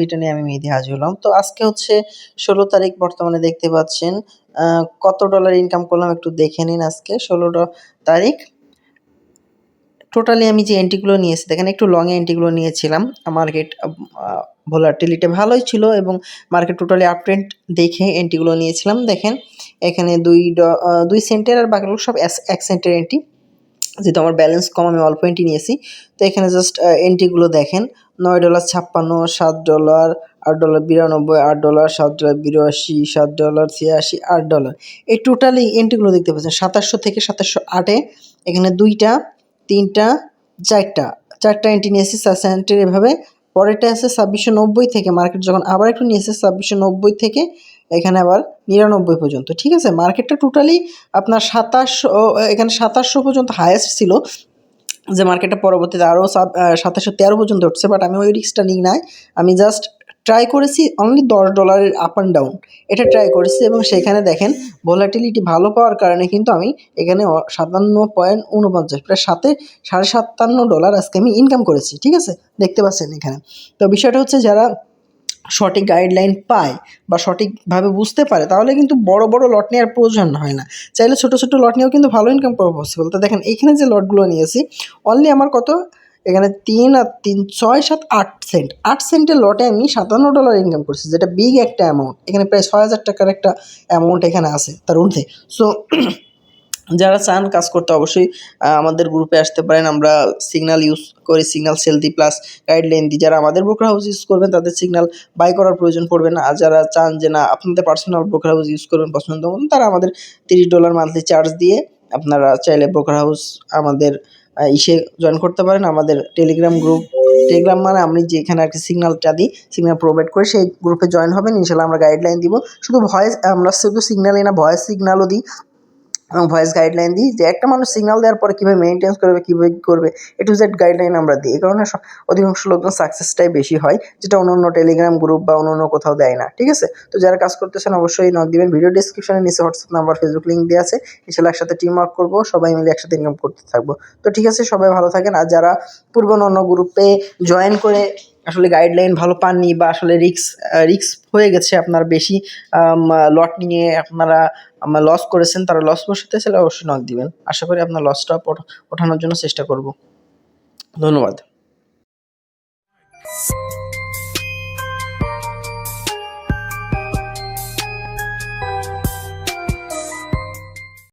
Video নিয়ে আমি মেহেদি হাজির হলাম। তো আজকে হচ্ছে ষোলো তারিখ বর্তমানে দেখতে পাচ্ছেন কত ডলার ইনকাম করলাম একটু দেখে নিন আজকে, ষোলো তারিখ। টোটালি আমি যে এন্ট্রিগুলো নিয়েছি, দেখেন একটু লং এন্ট্রিগুলো নিয়েছিলাম। মার্কেট ভোলাটিলিটি ভালোই ছিল এবং মার্কেট টোটালি আপ ট্রেন্ড দেখে এন্ট্রিগুলো নিয়েছিলাম। দেখেন, এখানে দুই দুই সেন্টের আর বাকিগুলো সব এক সেন্টের এন্ট্রি যেহেতু আমার ব্যালেন্স কম, আমি অল্প এন্ট্রি নিয়েছি। তো এখানে জাস্ট এন্ট্রিগুলো দেখেন। নয় ডলার ছাপ্পান্ন, সাত ডলার আট ডলার বিরানব্বই, আট ডলার সাত ডলার বিরাশি, সাত ডলার ছিয়াশি, আট ডলার এই টোটালি এন্ট্রিগুলো দেখতে পাচ্ছেন। সাতাশশো থেকে সাতাশশো আটে এখানে দুইটা, তিনটা, চারটা। চারটা এন্ট্রি নিয়েছি সেন্টের এভাবে পরেরটা আছে ছাব্বিশশো নব্বই থেকে মার্কেট যখন আবার একটু নিয়েছে ছাব্বিশশো নব্বই থেকে, এখানে আবার নিরানব্বই পর্যন্ত, ঠিক আছে? মার্কেটটা টোটালি আপনার সাতাশশো এখানে সাতাশশো পর্যন্ত হায়েস্ট ছিল, যে মার্কেটটা পরবর্তীতে আরও সাতাশশো তেরো পর্যন্ত উঠছে বাট আমি ওই রিক্সটা নিই নাই। আমি জাস্ট ট্রাই করেছি অনলি দশ ডলারের আপ অ্যান্ড ডাউন এটা ট্রাই করেছি এবং সেখানে দেখেন ভোলাটিলিটি ভালো পাওয়ার কারণে কিন্তু আমি এখানে সাতান্ন পয়েন্ট উনপঞ্চাশ প্রায় সাতে, সাড়ে সাতান্ন ডলার আজকে আমি ইনকাম করেছি, ঠিক আছে? দেখতে পাচ্ছেন এখানে। তো বিষয়টা হচ্ছে যারা সঠিক গাইডলাইন পায় বা সঠিকভাবে বুঝতে পারে, তাহলে কিন্তু বড় বড় লট নেওয়ার প্রয়োজন হয় না। চাইলে ছোটো ছোটো লট নিয়েও কিন্তু ভালো ইনকাম করা পসিবল তো দেখেন, এইখানে যে লটগুলো নিয়েছি অনলি আমার কত? এখানে তিন আর তিন, ছয়, সাত, আট সেন্ট আট সেন্টের লটে আমি সাতান্ন ডলার ইনকাম করছি, যেটা বিগ একটা অ্যামাউন্ট এখানে প্রায় ছয় হাজার টাকার একটা অ্যামাউন্ট এখানে আছে, তার ঊর্ধ্বে। সো যারা চান কাজ করতে অবশ্যই আমাদের গ্রুপে আসতে পারেন। আমরা সিগনাল ইউজ করি সিগনাল সেল দিই প্লাস গাইডলাইন দিই। যারা আমাদের ব্রোকার হাউস ইউজ করবেন, তাদের সিগনাল বাই করার প্রয়োজন পড়বে না। আর যারা চান যে, না, আপনাদের পার্সোনাল ব্রোকার হাউস ইউজ করবেন, পছন্দ মতন তারা আমাদের তিরিশ ডলার মান্থলি চার্জ দিয়ে আপনারা চাইলে ব্রোকার হাউস আমাদের ইসে জয়েন করতে পারেন আমাদের টেলিগ্রাম গ্রুপ টেলিগ্রাম মানে আমি যেখানে আর কি সিগনালটা দিই সিগনাল প্রোভাইড করে সেই গ্রুপে জয়েন হবেন। ইনশাল্লাহ আমরা গাইডলাইন দিব। শুধু ভয়েস আমরা শুধু সিগনালই না ভয়েস সিগনালও দিই। এবং ভয়েস গাইডলাইন দিই যে একটা মানুষ সিগন্যাল দেওয়ার পরে কীভাবে মেনটেন্স করবে, কীভাবে করবে এ টু জেড গাইডলাইন আমরা দিই। এই কারণে অধিকাংশ লোকজন সাকসেসটাই বেশি হয়, যেটা অন্য অন্য টেলিগ্রাম গ্রুপ বা অন্য অন্য কোথাও দেয় না, ঠিক আছে? তো যারা কাজ করতেছেন অবশ্যই নক দিবেন। ভিডিও ডিসক্রিপশনে নিচে হোয়াটসঅ্যাপ নাম্বার ফেসবুক লিঙ্ক দেওয়া আছে। ইনশাল্লাহ একসাথে টিম ওয়ার্ক করব। সবাই মিলে একসাথে ইনকাম করতে থাকব। তো ঠিক আছে, সবাই ভালো থাকেন। আর যারা পূর্ব অন্য গ্রুপে জয়েন করে আসলে গাইডলাইন ভালো পাননি বা আসলে রিক্স রিক্স হয়ে গেছে আপনার বেশি লট নিয়ে আপনারা লস করেছেন, তারা লস বসাতে চাইলে অবশ্যই নক দিবেন। আশা করি আপনার লসটা ওঠানোর জন্য চেষ্টা করব। ধন্যবাদ।